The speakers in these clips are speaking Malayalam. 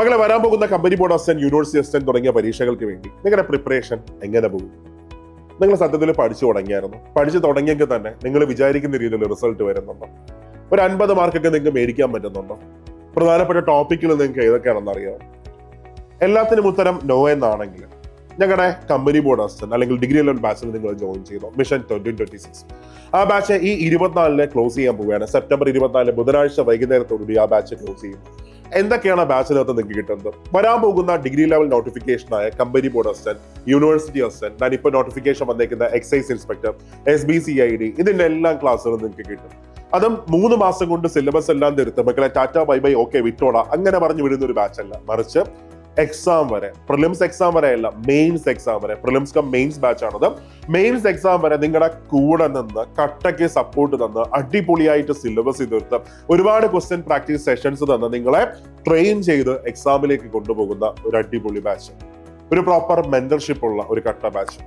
മകളെ വരാൻ പോകുന്ന company board assistant university assistant തുടങ്ങിയ പരീക്ഷകൾക്ക് വേണ്ടി നിങ്ങളുടെ പ്രിപ്പറേഷൻ എങ്ങനെ പോകും? നിങ്ങൾ സത്യത്തിൽ പഠിച്ചു തുടങ്ങിയായിരുന്നു. പഠിച്ചു തുടങ്ങിയെങ്കിൽ തന്നെ നിങ്ങൾ വിചാരിക്കുന്ന രീതിയിൽ റിസൾട്ട് വരുന്നുണ്ടോ? ഒരു അൻപത് മാർക്കൊക്കെ നിങ്ങൾക്ക് മേടിക്കാൻ പറ്റുന്നുണ്ടോ? പ്രധാനപ്പെട്ട ടോപ്പിക്കിൽ നിങ്ങൾക്ക് ഏതൊക്കെയാണെന്ന് അറിയാം എല്ലാത്തിനും ഉത്തരം നോ എന്നാണെങ്കിൽ ഞങ്ങളുടെ കമ്പനി ബോർഡ് അസിസ്റ്റന്റ് അല്ലെങ്കിൽ ഡിഗ്രി ലെവൽ ബാച്ചിൽ നിങ്ങൾ ജോയിൻ ചെയ്തു? മിഷൻ ട്വന്റി ട്വന്റി സിക്സ് ആ ബാച്ച് ഈ ഇരുപത്തിനാലിന് ക്ലോസ് ചെയ്യാൻ പോവുകയാണ്. സെപ്റ്റംബർ ഇരുപത്തിനാല് ബുധനാഴ്ച വൈകുന്നേരത്തോടുകൂടി ആ ബാച്ച് ക്ലോസ് ചെയ്യും. എന്തൊക്കെയാണ് ബാച്ചിനകത്ത് നിങ്ങൾക്ക് കിട്ടുന്നത്? വരാൻ പോകുന്ന degree level നോട്ടിഫിക്കേഷനായ company board assistant university assistant ഞാൻ ഇപ്പോൾ നോട്ടിഫിക്കേഷൻ വന്നേക്കുന്ന excise inspector S B C I D ഇതിന്റെ എല്ലാ ക്ലാസ്സുകളും നിങ്ങൾക്ക് കിട്ടും. അതും മൂന്ന് മാസം കൊണ്ട് സിലബസ് എല്ലാം തീർത്ത്. മക്കളെ ടാറ്റ ബൈ ബൈ ഓക്കെ വിട്ടോടാ. അങ്ങനെ പറഞ്ഞു വിടുന്ന ഒരു ബാച്ചല്ല മറിച്ച് എക്സാം വരെ പ്രിലിംസ് എക്സാം വരെ അല്ല മെയിൻസ് എക്സാം വരെ. പ്രിലിംസ് കം മെയിൻസ് ബാച്ച് ആണത്. മെയിൻസ് എക്സാം വരെ നിങ്ങളുടെ കൂടെ നിന്ന് കട്ടയ്ക്ക് സപ്പോർട്ട് തന്ന് അടിപൊളിയായിട്ട് സിലബസ് തീർത്ത് ഒരുപാട് ക്വസ്റ്റ്യൻ പ്രാക്ടീസ് സെഷൻസ് തന്ന് നിങ്ങളെ ട്രെയിൻ ചെയ്ത് എക്സാമിലേക്ക് കൊണ്ടുപോകുന്ന ഒരു അടിപൊളി ബാച്ച് ഒരു പ്രോപ്പർ മെന്റർഷിപ്പ് ഉള്ള ഒരു കട്ട ബാച്ച്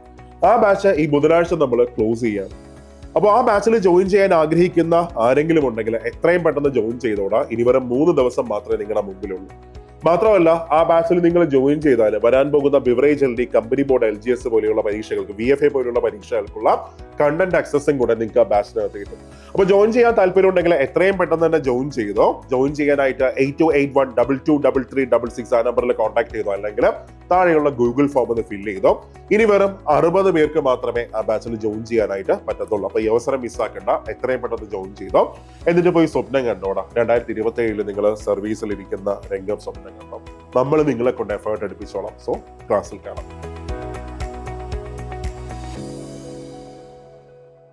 ആ ബാച്ച് ഈ ബുധനാഴ്ച നമ്മൾ ക്ലോസ് ചെയ്യാം അപ്പോൾ ആ ബാച്ചിൽ ജോയിൻ ചെയ്യാൻ ആഗ്രഹിക്കുന്ന ആരെങ്കിലും ഉണ്ടെങ്കിൽ എത്രയും പെട്ടെന്ന് ജോയിൻ ചെയ്തോടാ. ഇനി വരെ മൂന്ന് ദിവസം മാത്രമേ നിങ്ങളുടെ മുമ്പിലുള്ളൂ. മാത്രമല്ല ആ ബാച്ചിൽ നിങ്ങൾ ജോയിൻ ചെയ്താൽ വരാൻ പോകുന്ന beverage L D company board L G S പോലെയുള്ള പരീക്ഷകൾക്ക് വി എഫ് എ പോലെയുള്ള പരീക്ഷകൾക്കുള്ള കണ്ടന്റ് ആക്സസും കൂടെ നിങ്ങൾക്ക് ആ ബാച്ചിനകത്ത് കിട്ടും. അപ്പോൾ ജോയിൻ ചെയ്യാൻ താല്പര്യം ഉണ്ടെങ്കിൽ എത്രയും പെട്ടെന്ന് തന്നെ ജോയിൻ ചെയ്തോ. ജോയിൻ ചെയ്യാനായിട്ട് eight two eight one double two double three double six ആ നമ്പറിൽ കോൺടാക്ട് ചെയ്തോ. അല്ലെങ്കിൽ താഴെയുള്ള ഗൂഗിൾ ഫോം ഒന്ന് ഫില്ല് ചെയ്തോ. ഇനി വെറും അറുപത് പേർക്ക് മാത്രമേ ആ ബാച്ചിൽ ജോയിൻ ചെയ്യാനായിട്ട് പറ്റത്തുള്ളൂ. അപ്പൊ ഈ അവസരം മിസ്സാക്കണ്ട എത്രയും പെട്ടെന്ന് ജോയിൻ ചെയ്തോ. എന്നിട്ട് പോയി സ്വപ്നം കണ്ടോടാ. രണ്ടായിരത്തി ഇരുപത്തി ഏഴിൽ നിങ്ങൾ സർവീസിൽ ഇരിക്കുന്ന രംഗം സ്വപ്നം കണ്ടോ. നമ്മൾ നിങ്ങളെ കൊണ്ട് എഫേർട്ട് എടുപ്പിച്ചോളാം. സോ ക്ലാസ്സിൽ കാണാം.